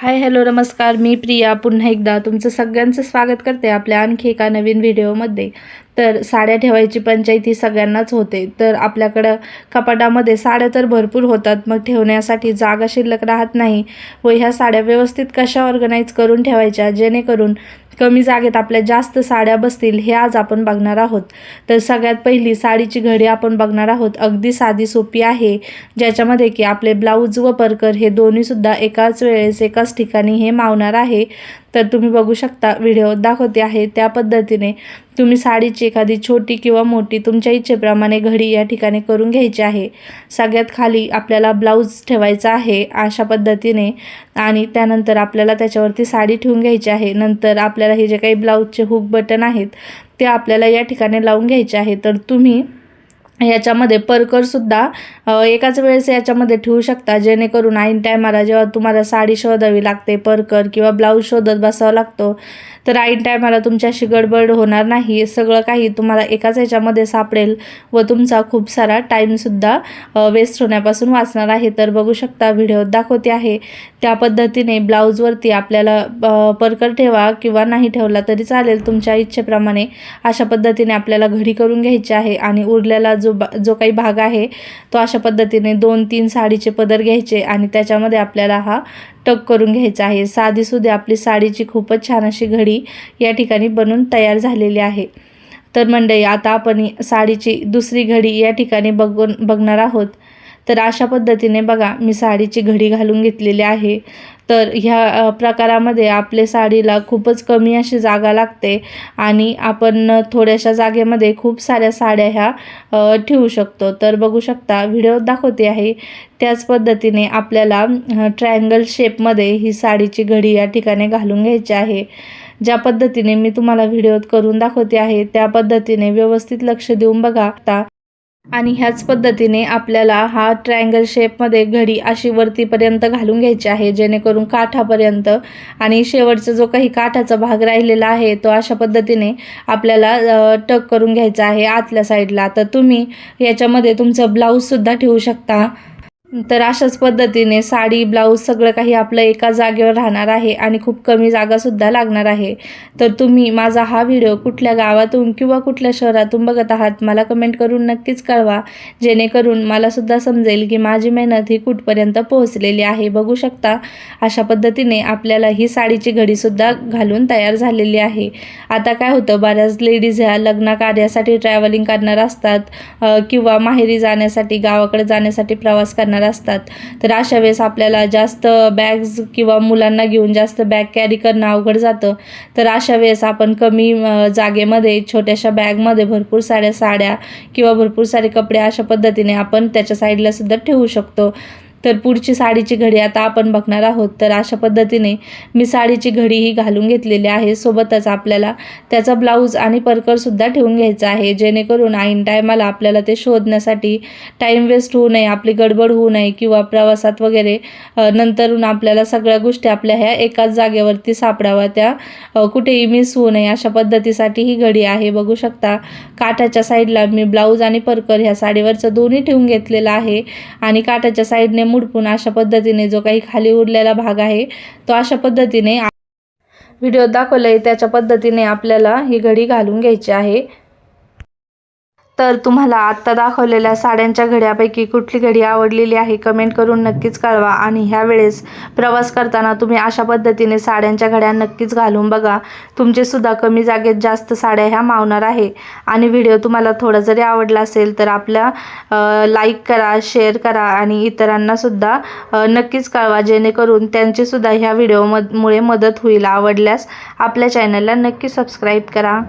Hi hello नमस्कार. मी प्रिया. पुन्हा एकदा तुमचं सगळ्यांचं स्वागत करते आपल्या आणखी एका नवीन व्हिडिओमध्ये. तर साड्या ठेवायची पंचायत ही सगळ्यांनाच होते. तर आपल्याकडं कपाटामध्ये साड्या तर भरपूर होतात मग ठेवण्यासाठी जागा शिल्लक राहत नाही व ह्या साड्या व्यवस्थित कशा ऑर्गनाईज करून ठेवायच्या? जेणेकरून कमी जागेत आपल्या जास्त साड्या बसतील हे आज आपण बघणार आहोत. तर सगळ्यात पहिली साडीची घडी आपण बघणार आहोत. अगदी साधी सोपी आहे ज्याच्यामध्ये की आपले ब्लाऊज व परकर हे दोन्हीसुद्धा एकाच वेळेस एकाच ठिकाणी हे मावणार आहे. तर तुम्ही बघू शकता व्हिडिओ दाखवते आहे. त्या पद्धतीने तुम्ही साडीची एखादी छोटी किंवा मोठी तुमच्या इच्छेप्रमाणे घडी या ठिकाणी करून घ्यायची आहे. सगळ्यात खाली आपल्याला ब्लाऊज ठेवायचा आहे अशा पद्धतीने आणि त्यानंतर आपल्याला त्याच्यावरती साडी ठेवून घ्यायची आहे. नंतर आपल्याला हे जे काही ब्लाऊजचे हुक बटन आहेत ते आपल्याला या ठिकाणी लावून घ्यायचे आहे. तर तुम्ही याच्यामध्ये परकरसुद्धा एकाच वेळेस याच्यामध्ये ठेवू शकता जेणेकरून ऐन टायमाला जेव्हा तुम्हाला साडी शोधावी लागते परकर किंवा ब्लाऊज शोधत बसावा लागतो तर ऐन टायमाला तुमच्याशी गडबड होणार नाही. सगळं काही तुम्हाला एकाच याच्यामध्ये सापडेल व तुमचा खूप सारा टाईमसुद्धा वेस्ट होण्यापासून वाचणार आहे. तर बघू शकता व्हिडिओत दाखवते आहे. त्या पद्धतीने ब्लाऊजवरती आपल्याला परकर ठेवा किंवा नाही ठेवला तरी चालेल. तुमच्या इच्छेप्रमाणे अशा पद्धतीने आपल्याला घडी करून घ्यायची आहे आणि उरलेला जो बा जो काही भाग आहे तो अशा पद्धतीने दोन तीन साडीचे पदर घ्यायचे आणि त्याच्यामध्ये आपल्याला हा टक करून घ्यायचा आहे. साधीसुधी आपली साडीची खूपच छान अशी घडी या ठिकाणी बनून तयार झालेली आहे. तर मंडळी आता आपण साडीची दुसरी घडी या ठिकाणी बघून बघणार आहोत. तर अशा पद्धतीने बघा मी साडीची घडी घालून घेतलेली आहे. तर ह्या प्रकारामध्ये आपले साडीला खूपच कमी अशी जागा लागते आणि आपण थोड्याशा जागेमध्ये खूप साऱ्या साड्या ह्या ठेवू शकतो. तर बघू शकता व्हिडिओ दाखवते आहे. त्याच पद्धतीने आपल्याला ट्रायंगल शेपमध्ये ही साडीची घडी या ठिकाणी घालून घ्यायची आहे. ज्या पद्धतीने मी तुम्हाला व्हिडिओत करून दाखवते आहे त्या पद्धतीने व्यवस्थित लक्ष देऊन बघा. आता आणि ह्याच पद्धतीने आपल्याला हा ट्रायंगल शेपमध्ये घडी अशी वरतीपर्यंत घालून घ्यायची आहे जेणेकरून काठापर्यंत आणि शेवटचा जो काही काठाचा भाग राहिलेला आहे तो अशा पद्धतीने आपल्याला टक करून घ्यायचा आहे आतल्या साईडला तर तुम्ही याच्यामध्ये तुमचं ब्लाऊजसुद्धा ठेवू शकता. तर अशाच पद्धतीने साडी ब्लाऊज सगळं काही आपलं एका जागेवर राहणार आहे आणि खूप कमी जागासुद्धा लागणार आहे. तर तुम्ही माझा हा व्हिडिओ कुठल्या गावातून किंवा कुठल्या शहरातून बघत आहात मला कमेंट करून नक्कीच कळवा. जेणेकरून मलासुद्धा समजेल की माझी मेहनत ही कुठपर्यंत पोहोचलेली आहे. बघू शकता अशा पद्धतीने आपल्याला ही साडीची घडीसुद्धा घालून तयार झालेली आहे. आता काय होतं बऱ्याच लेडीज ह्या लग्न कार्यासाठी ट्रॅव्हलिंग करणार असतात किंवा माहेरी जाण्यासाठी गावाकडे जाण्यासाठी प्रवास करणार असतात. तर अशा वेळेस आपल्याला जास्त बॅग्स किंवा मुलांना घेऊन जास्त बॅग कॅरी करणं अवघड जातं. तर अशा वेळेस आपण कमी जागेमध्ये छोट्याशा बॅगमध्ये भरपूर साऱ्या साड्या किंवा भरपूर सारे कपडे अशा पद्धतीने आपण त्याच्या साईडला सुद्धा ठेवू शकतो. तर पुढची साडीची घडी आता आपण बघणार आहोत. तर अशा पद्धतीने मी साडीची घडी ही घालून घेतलेली आहे. सोबतच आपल्याला त्याचा ब्लाऊज आणि परकरसुद्धा ठेवून घ्यायचा आहे. जेणेकरून ऐन टायमाला आपल्याला ते शोधण्यासाठी टाईम वेस्ट होऊ नये आपली गडबड होऊ नये किंवा प्रवासात वगैरे नंतरून आपल्याला सगळ्या गोष्टी आपल्या ह्या एकाच जागेवरती सापडाव्या त्या कुठेही मिस होऊ नये अशा पद्धतीसाठी ही घडी आहे. बघू शकता काठाच्या साईडला मी ब्लाऊज आणि परकर ह्या साडीवरचं दोन्ही ठेवून घेतलेलं आहे आणि काठाच्या साईडने मुडपून अशा पद्धतीने जो काही खाली उरलेला भाग आहे तो अशा पद्धतीने व्हिडिओ आहे त्याच्या पद्धतीने आपल्याला ही घडी घालून घ्यायची आहे. तर तुम्हाला आत्ता दाखवलेल्या साड्यांच्या घड्यापैकी कुठली घडी आवडलेली आहे कमेंट करून नक्कीच कळवा. आणि ह्या वेळेस प्रवास करताना तुम्ही अशा पद्धतीने साड्यांच्या घड्या नक्कीच घालून बघा. तुमचेसुद्धा कमी जागेत जास्त साड्या ह्या मावणार आहे. आणि व्हिडिओ तुम्हाला थोडा जरी आवडला असेल तर आपल्या लाईक करा शेअर करा आणि इतरांनासुद्धा नक्कीच कळवा. जेणेकरून त्यांचीसुद्धा ह्या व्हिडिओ मुळे मदत होईल. आवडल्यास आपल्या चॅनलला नक्की सबस्क्राईब करा.